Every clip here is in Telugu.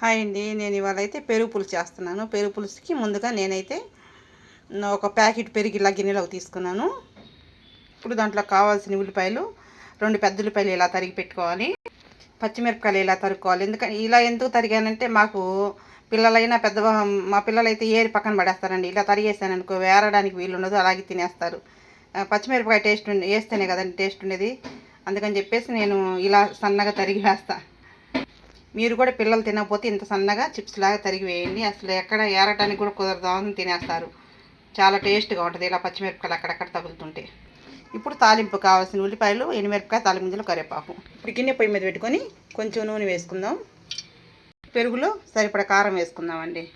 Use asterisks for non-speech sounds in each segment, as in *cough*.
హాయ్ అండి నేను ఇవాళ అయితే పెరుగు పులుసు చేస్తున్నాను. పెరుగు పులుసుకి ముందుగా నేనైతే ఒక ప్యాకెట్ పెరుగు ఇలా గిన్నెలోకి తీసుకున్నాను. ఇప్పుడు దాంట్లో కావాల్సిన ఉల్లిపాయలు రెండు పెద్ద ఉల్లిపాయలు ఇలా తరిగి పెట్టుకోవాలి. పచ్చిమిరపకాయలు ఇలా తరుక్కోవాలి. ఎందుకంటే ఇలా ఎందుకు తరిగానంటే మాకు పిల్లలైనా పెద్ద మా పిల్లలైతే ఏరి పక్కన పడేస్తారండి. ఇలా తరిగేసాను అనుకో వేరడానికి వీలుండదు అలాగే తినేస్తారు. పచ్చిమిరపకాయ టేస్ట్ వేస్తేనే కదండి టేస్ట్ ఉండేది. అందుకని చెప్పేసి నేను ఇలా సన్నగా తరిగి వేస్తాను మీరు కూడా పిల్లలు తినకపోతే ఇంత సన్నగా చిప్స్ లాగా తరిగి వేయండి. అసలు ఎక్కడ ఏరటానికి కూడా కుదరదామని తినేస్తారు. చాలా టేస్ట్గా ఉంటుంది. ఇలా పచ్చిమిరపకాయలు అక్కడక్కడ తగులుతుంటే. ఇప్పుడు తాలింపు కావాల్సిన ఉల్లిపాయలు ఎనిమిరపకాయ తాలింపులు కరివేపాకు. ఇప్పుడు గిన్నె పొయ్యి మీద పెట్టుకొని కొంచెం నూనె వేసుకుందాం. పెరుగులో సరిపడ కారం వేసుకుందామండి.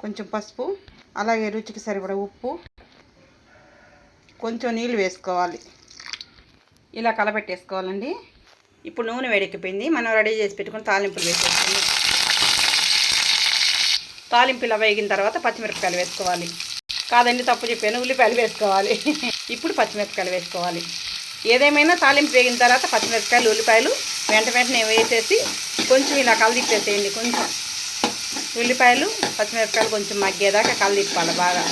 కొంచెం పసుపు అలాగే రుచికి సరిపడ ఉప్పు. కొంచెం నీళ్ళు వేసుకోవాలి. ఇలా కలపెట్టేసుకోవాలండి ఇప్పుడు నూనె వేడెక్కిపోయింది. మనం రెడీ చేసి పెట్టుకుని తాలింపులు వేసేసుకుందాం. తాలింపు ఇలా వేగిన తర్వాత పచ్చిమిరపకాయలు వేసుకోవాలి. కాదండి తప్పు చెప్పాను ఉల్లిపాయలు వేసుకోవాలి. *laughs* ఇప్పుడు పచ్చిమిరపకాయలు వేసుకోవాలి. ఏదేమైనా తాలింపు వేగిన తర్వాత పచ్చిమిరపకాయలు ఉల్లిపాయలు వెంట వెంటనే వేసేసి కొంచెం ఇలా కలదిప్పేసేయండి కొంచెం. ఉల్లిపాయలు పచ్చిమిరపకాయలు కొంచెం మగ్గేదాకా కలదిప్పాలి బాగా.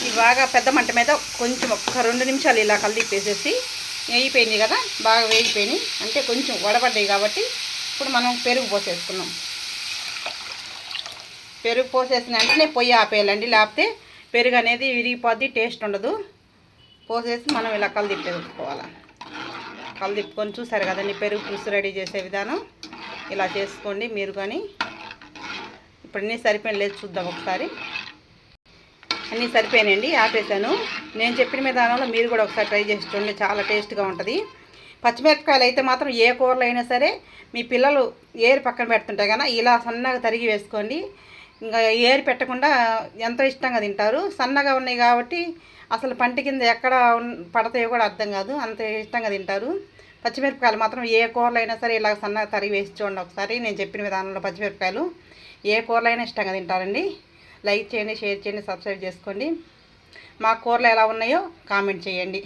ఇవి బాగా పెద్ద మంట మీద కొంచెం ఒక్క రెండు నిమిషాలు ఇలా కలిదిప్పేసేసి వేగిపోయినాయి కదా బాగా వేగిపోయినాయి. అంటే కొంచెం వడబడ్డాయి కాబట్టి ఇప్పుడు మనం పెరుగు పోసేసుకున్నాం. పెరుగు పోసేసిన వెంటనే పొయ్యి ఆపేయాలండి. లేకపోతే పెరుగు అనేది విరిగిపోద్ది టేస్ట్ ఉండదు. పోసేసి మనం ఇలా కలిదిప్పేసుకోవాలి కలిదిప్పుకొని చూసారు కదండి పెరుగు పులుసు రెడీ చేసే విధానం. ఇలా చేసుకోండి మీరు కానీ. ఇప్పుడు అన్నీ సరిపోయిన లేదు చూద్దాం ఒకసారి. అన్నీ సరిపోయానండి ఆపేసాను నేను చెప్పిన విధానంలో మీరు కూడా ఒకసారి ట్రై చేసి చూడండి చాలా టేస్ట్గా ఉంటుంది. పచ్చిమిరపకాయలు అయితే మాత్రం ఏ కూరలో అయినా సరే మీ పిల్లలు ఏరు పక్కన పెడుతుంటే కనుక ఇలా సన్నగా తరిగి వేసుకోండి. ఇంకా ఏరు పెట్టకుండా ఎంతో ఇష్టంగా తింటారు. సన్నగా ఉన్నాయి కాబట్టి అసలు పంట కింద ఎక్కడ పడతాయో కూడా అర్థం కాదు. అంత ఇష్టంగా తింటారు. పచ్చిమిరపకాయలు మాత్రం ఏ కూరలో అయినా సరే ఇలా సన్నగా తరిగి వేసి చూడండి ఒకసారి. నేను చెప్పిన విధానంలో పచ్చిమిరపకాయలు ఏ కూరలో అయినా ఇష్టంగా తింటారండి. లైక్ చేయండి షేర్ చేయండి సబ్స్క్రైబ్ చేసుకోండి. మా కూరలు ఎలా ఉన్నాయో కామెంట్ చేయండి.